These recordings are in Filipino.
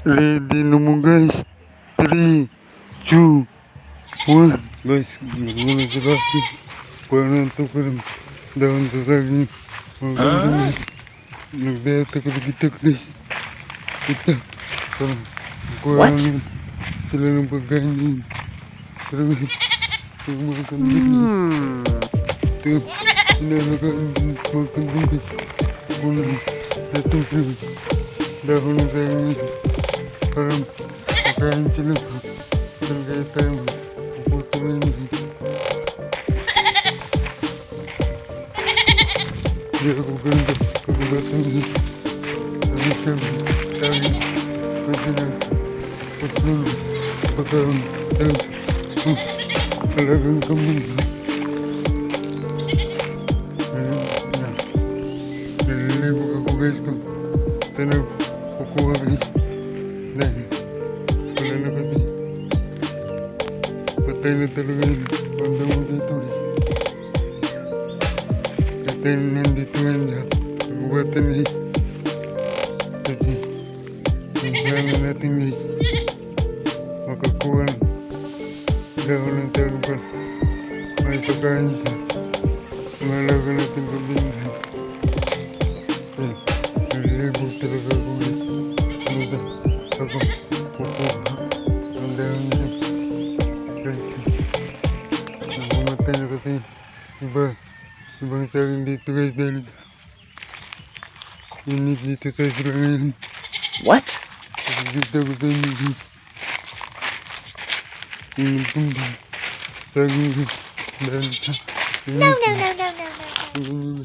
Ready na mo guys. 3, 2, 1. Guys, nagmula sa na ito ko ng dahon sa saging. Ganda Nagdata ko na kita guys. Kita. What? sila ng pagkain. Pero guys, yung mga kandang Hmm. ito. Inalagaan yung mga guys. Muna datong sila. Dahon na saging ఉపయోగించినట్లు తెలుగైపోయాము పూర్తమైంది ఉపయోగం అలాగే ఇంకా Na talaga yun. Banda mo dito na nandito ngayon lahat. Nagubatan guys. Kasi plano natin guys. Makakuha ng dahon ng tagupan. May pagkain siya. Natin pabinigyan. Nabumatay na kasi iba. Ibang saging dito guys dahil init dito sa isla ngayon. What? Nakikita ko sa inyo guys. Init pong saging. Dahil sa No, no, no, no, no, no.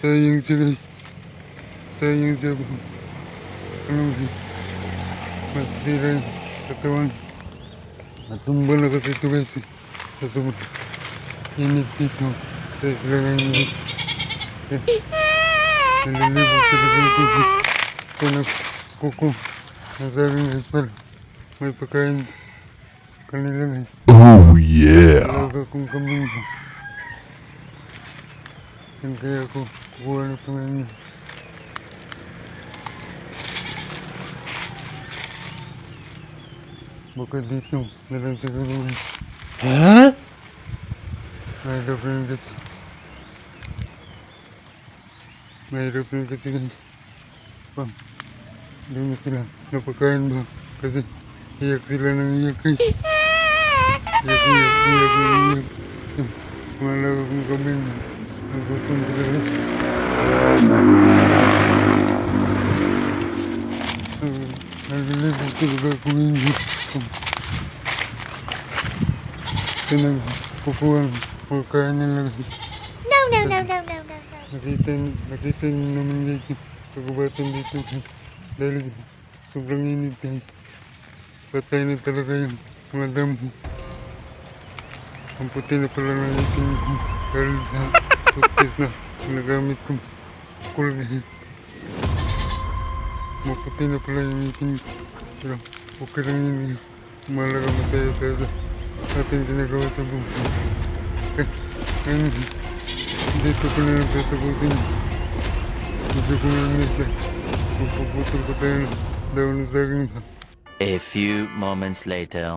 Sayang siya guys. Sayang siya. Ano guys. Masisira yung katawan. Atumbola katutuwesi kasumutu. Inititu sesleganis. Nalilibu kukuku. Kuna kuku. Nasabi espal. May pagkain. Kanila guys. Oh yeah. Ako. Uma coisa de não. Hã? Mas eu pergunto. Mas eu pergunto. Bom. Dumi sila. Napakain Eu Kasi iyak sila ng iyak eh. Iyak, iyak, iyak, iyak. Malawag ang kami. Ang Nalilibog talaga ako ngayon. Kaya kukuha ng pagkain nila guys. No, no, no, no, no, no, no. Nakita, nakita niyo naman guys yung kagubatan dito guys. Dahil sobrang init guys. Patay na talaga yung mga damo. Ang puti na pala ng itin ko. Dahil sa toothpaste na nagamit kong Colgate. Maputi na pala yung ko. Pero okay lang yun. Malaga masaya tayo sa ating ginagawa sa buhay. Ngayon, dito ko na lang tatapusin. Gusto ko na lang isa. Magpuputol ko tayo ng daon ng saging. A few moments later.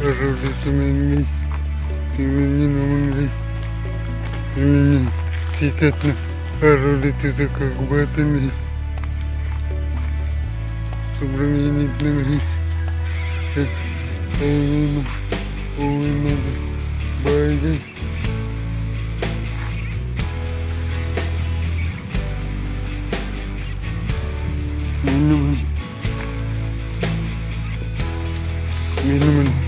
Rajovitimini Timini Namuni Timini Сикатна Ролитите как батами Субраменитными Полина Полина Байди Минимум Минимум